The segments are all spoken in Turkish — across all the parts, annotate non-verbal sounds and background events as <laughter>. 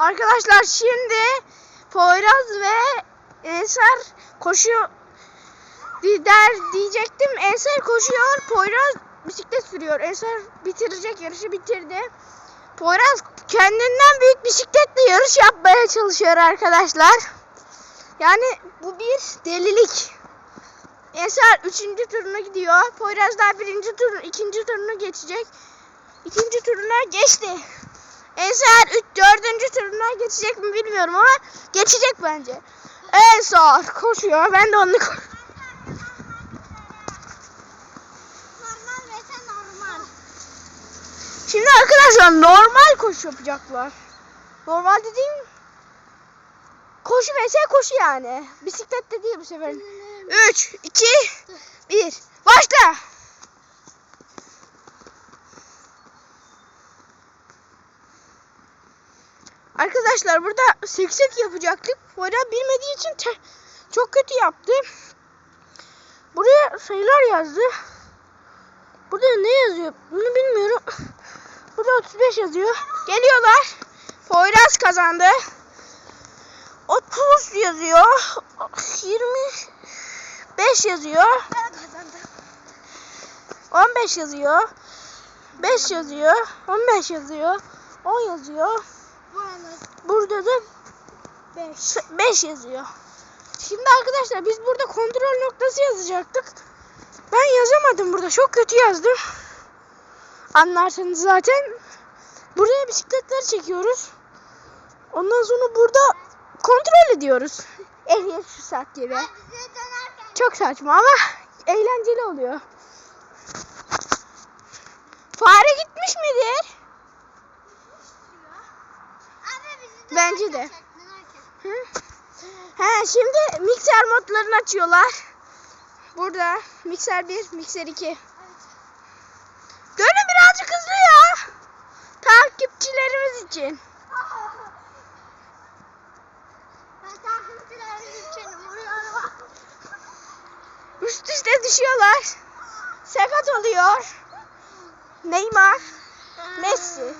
Arkadaşlar şimdi Poyraz ve Ensar koşuyor der diyecektim. Ensar koşuyor. Poyraz bisiklet sürüyor. Ensar bitirecek yarışı bitirdi. Poyraz kendinden büyük bisikletle yarış yapmaya çalışıyor arkadaşlar. Yani bu bir delilik. Ensar 3. turuna gidiyor. Poyraz daha birinci tur, ikinci turunu geçecek. İkinci turuna geçti. Ensar 3 dördüncü turuna geçecek mi bilmiyorum ama geçecek bence. Ensar koşuyor. Ben de onu ko- Normal ve sen normal. Şimdi arkadaşlar normal koşu yapacaklar. Normal dediğim koşu vs koşu yani. Bisiklet değil bu sefer. 3, 2, 1. Başla. Arkadaşlar burada seksek yapacaktık. Fora bilmediği için çok kötü yaptı. Buraya sayılar yazdı. Burada ne yazıyor? Bunu bilmiyorum. Burada 35 yazıyor. Geliyorlar. Poyraz kazandı. 30 yazıyor. 25 yazıyor. Ben kazandım. 15 yazıyor. 5 yazıyor. 15 yazıyor. 10 yazıyor. Burada da 5. 5 yazıyor. Şimdi arkadaşlar biz burada kontrol noktası yazacaktık. Ben yazamadım burada. Çok kötü yazdım. Anlarsanız zaten. Buraya bisikletleri çekiyoruz. Ondan sonra burada kontrol ediyoruz. <laughs> Ehliyet şu saat gibi. Çok saçma ama eğlenceli oluyor. Fare gitmiş midir? Abi bizi Bence de. Hı? He, şimdi mikser modlarını açıyorlar. Burada mikser 1, mikser 2. Görün birazcık hızlı ya. Takipçilerimiz için. Üst üste düşüyorlar. Sakat oluyor. Neymar, Messi.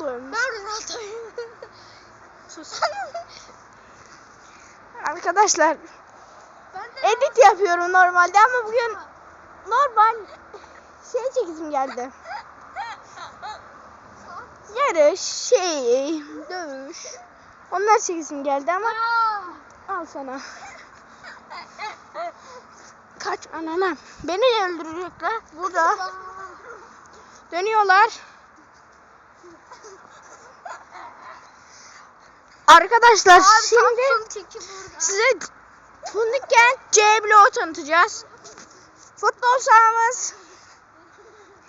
Ronaldo'ymuş. Ben Ronaldo'yum. <laughs> Sus. <laughs> Arkadaşlar Ben de edit yapıyorum normalde ama bugün normal şey çekizim geldi. <laughs> Yarış, şey, dövüş. Onlar çekizim geldi ama al sana. Kaç anana. Beni öldürecekler. Burada dönüyorlar. Arkadaşlar şimdi çeki burada. size Fundikken C bloğu tanıtacağız. Futbol sahamız.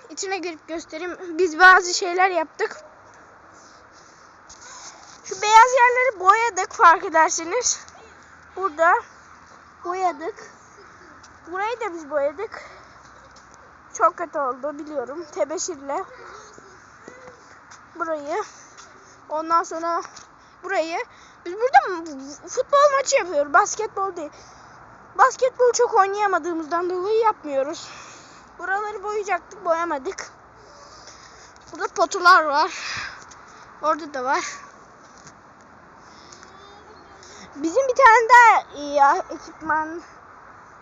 İçine girip göstereyim. Biz bazı şeyler yaptık. Şu beyaz yerleri boyadık fark edersiniz. Burada boyadık. Burayı da biz boyadık. Çok kötü oldu biliyorum. Tebeşirle. Burayı. Ondan sonra burayı. Biz burada futbol maçı yapıyoruz. Basketbol değil. Basketbol çok oynayamadığımızdan dolayı yapmıyoruz. Buraları boyayacaktık, boyamadık. Burada potular var. Orada da var. Bizim bir tane daha ya, ekipman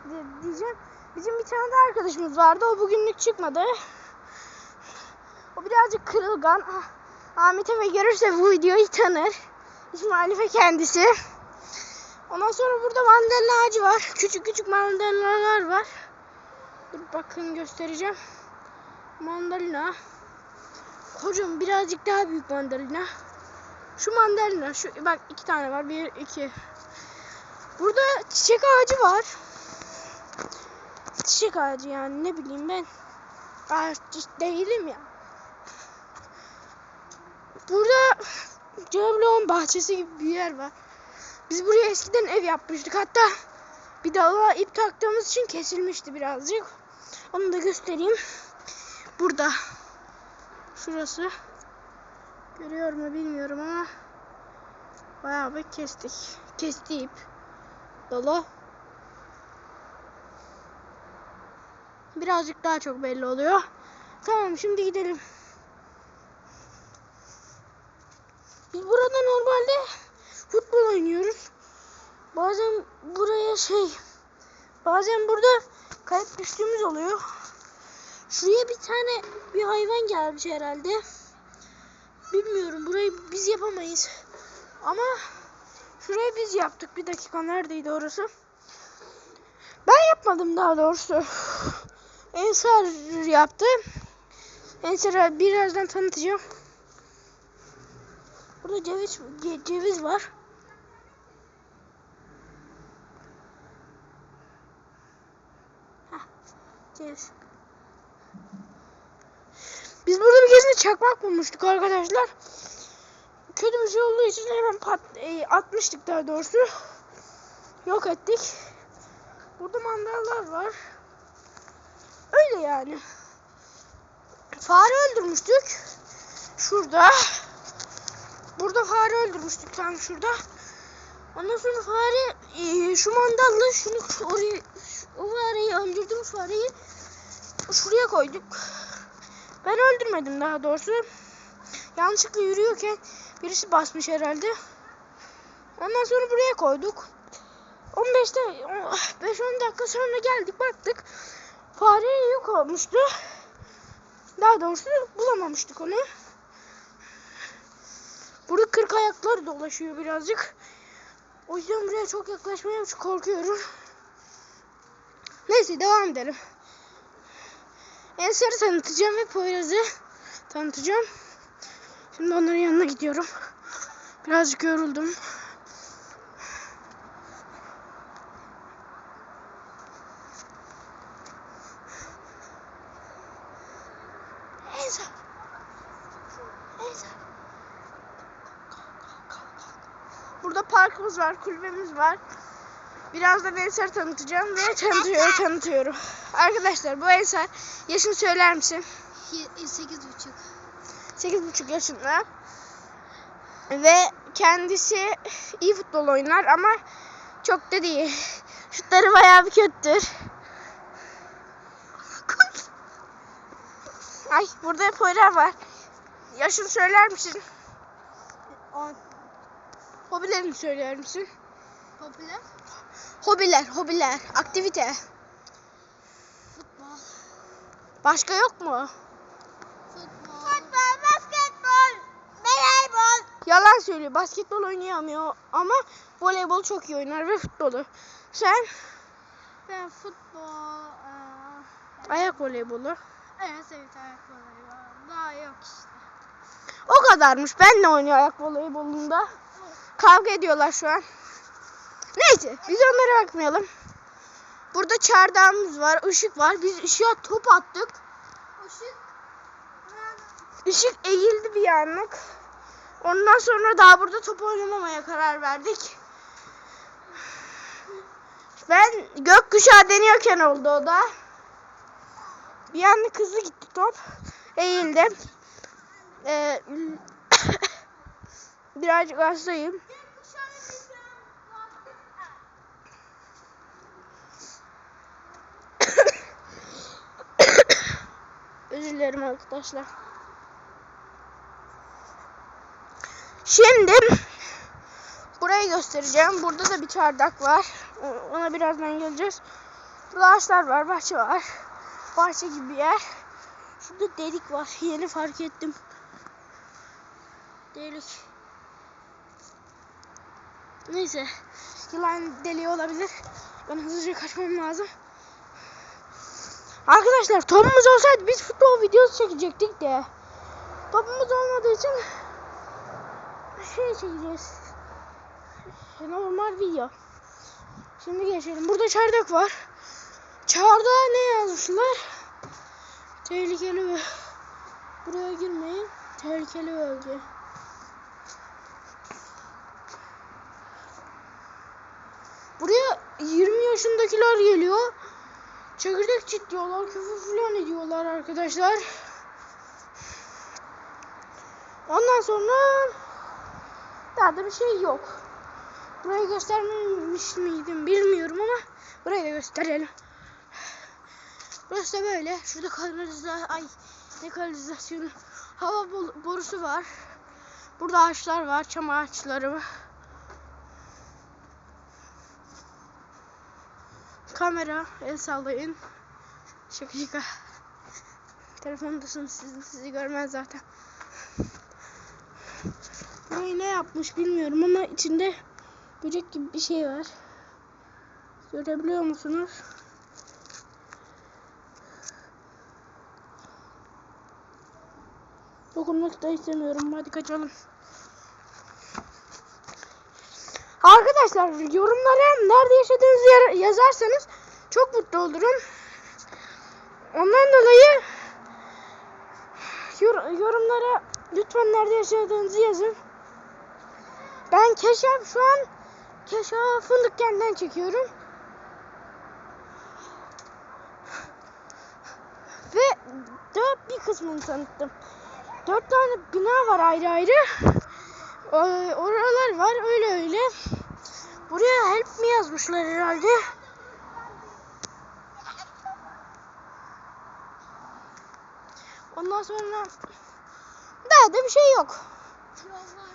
di- diyeceğim. Bizim bir tane daha arkadaşımız vardı. O bugünlük çıkmadı. O birazcık kırılgan. Ah, Ahmet Efe görürse bu videoyu tanır. <laughs> İsmail Efe kendisi. Ondan sonra burada mandalina ağacı var. Küçük küçük mandalinalar var. Dur bakın göstereceğim. Mandalina. Hocam birazcık daha büyük mandalina. Şu mandalina. Şu bak iki tane var. Bir, iki. Burada çiçek ağacı var. Çiçek ağacı yani ne bileyim ben. Artist değilim ya. Burada Ceblon bahçesi gibi bir yer var. Biz buraya eskiden ev yapmıştık. Hatta bir dala ip taktığımız için kesilmişti birazcık. Onu da göstereyim. Burada. Şurası. Görüyor mu bilmiyorum ama bayağı bir kestik. Kesti ip. Dala. Birazcık daha çok belli oluyor. Tamam şimdi gidelim. Biz burada normalde futbol oynuyoruz. Bazen buraya şey bazen burada kayıp düştüğümüz oluyor. Şuraya bir tane bir hayvan gelmiş herhalde. Bilmiyorum burayı biz yapamayız. Ama şurayı biz yaptık. Bir dakika neredeydi orası? Ben yapmadım daha doğrusu. Ensar yaptı. Ensar'ı birazdan tanıtacağım. Burada ceviz ce- ceviz var. Heh, ceviz. Biz burada bir keresinde çakmak bulmuştuk arkadaşlar. Kötü bir şey olduğu için hemen pat, e, atmıştık daha doğrusu. Yok ettik. Burada mandallar var. Öyle yani. Fare öldürmüştük. Şurada. Burada fare öldürmüştük tam şurada. Ondan sonra fare e, şu mandalla şunu oraya o fareyi öldürdüğümüz fareyi şuraya koyduk. Ben öldürmedim daha doğrusu. Yanlışlıkla yürüyorken birisi basmış herhalde. Ondan sonra buraya koyduk. 15 de 5-10 dakika sonra geldik baktık. Fare yok olmuştu. Daha doğrusu bulamamıştık onu. Burada kırk ayaklar dolaşıyor birazcık. O yüzden buraya çok yaklaşmaya korkuyorum. Neyse devam edelim. Ensar'ı tanıtacağım ve Poyraz'ı tanıtacağım. Şimdi onların yanına gidiyorum. Birazcık yoruldum. Ensar. Ensar. Burada parkımız var, kulübemiz var. Birazdan Ensar tanıtacağım ve tanıtıyor, tanıtıyorum. Arkadaşlar bu Ensar. Yaşını söyler misin? Ye- Sekiz buçuk. 8,5 yaşında. Ve kendisi iyi futbol oynar ama çok da değil. Şutları bayağı bir kötüdür. Ay burada Poyraz var. Yaşını söyler misin? On. Hobilerini söyler misin? Popüler. Hobiler, hobiler, aktivite. Futbol. Başka yok mu? Futbol. Futbol, basketbol, voleybol. Yalan söylüyor. Basketbol oynayamıyor ama voleybol çok iyi oynar ve futbolu. Sen Ben futbol. eee, ayak voleybolu. evet evet ayak voleybol. Daha yok işte. O kadarmış. Ben de oynuyor ayak voleybolunda. Kavga ediyorlar şu an. Neyse biz onlara bakmayalım. Burada çardağımız var, ışık var. Biz ışığa top attık. Işık. Işık eğildi bir anlık. Ondan sonra daha burada top oynamamaya karar verdik. Ben gökkuşağı deniyorken oldu o da. Bir anlık hızlı gitti top. Eğildi. Ee, birazcık hastayım. Özür dilerim arkadaşlar. Şimdi burayı göstereceğim. Burada da bir çardak var. Ona birazdan geleceğiz. Burada ağaçlar var, bahçe var. Bahçe gibi bir yer. Şurada delik var. <laughs> Yeni fark ettim. Delik. Neyse. Yılan deliği olabilir. Ben hızlıca kaçmam lazım. Arkadaşlar topumuz olsaydı biz futbol videosu çekecektik de. Topumuz olmadığı için şey çekeceğiz. Normal video. Şimdi geçelim. Burada çardak var. Çardağa ne yazmışlar? Tehlikeli bölge. Buraya girmeyin. Tehlikeli bölge. Buraya 20 yaşındakiler geliyor. Çekirdek çitliyorlar, küfür falan ediyorlar arkadaşlar. Ondan sonra daha da bir şey yok. Burayı göstermemiş miydim bilmiyorum ama burayı da gösterelim. Burası da böyle. Şurada kanalizasyon, ay ne kanalizasyonu. Hava borusu var. Burada ağaçlar var. Çam ağaçları var. Kamera. El sallayın. Şaka şaka. Telefondasınız siz, sizi görmez zaten. Burayı ne yapmış bilmiyorum ama içinde böcek gibi bir şey var. Görebiliyor musunuz? Dokunmak da istemiyorum. Hadi kaçalım. Arkadaşlar yorumlara nerede yaşadığınızı yazarsanız çok mutlu olurum. Ondan dolayı yor- yorumlara lütfen nerede yaşadığınızı yazın. Ben Keşaf şu an Keşaf Fındıkken'den çekiyorum. Ve de bir kısmını tanıttım. Dört tane bina var ayrı ayrı. Ee, oralar var öyle öyle. Buraya help mi yazmışlar herhalde. Ondan sonra daha da bir şey yok. Yol var.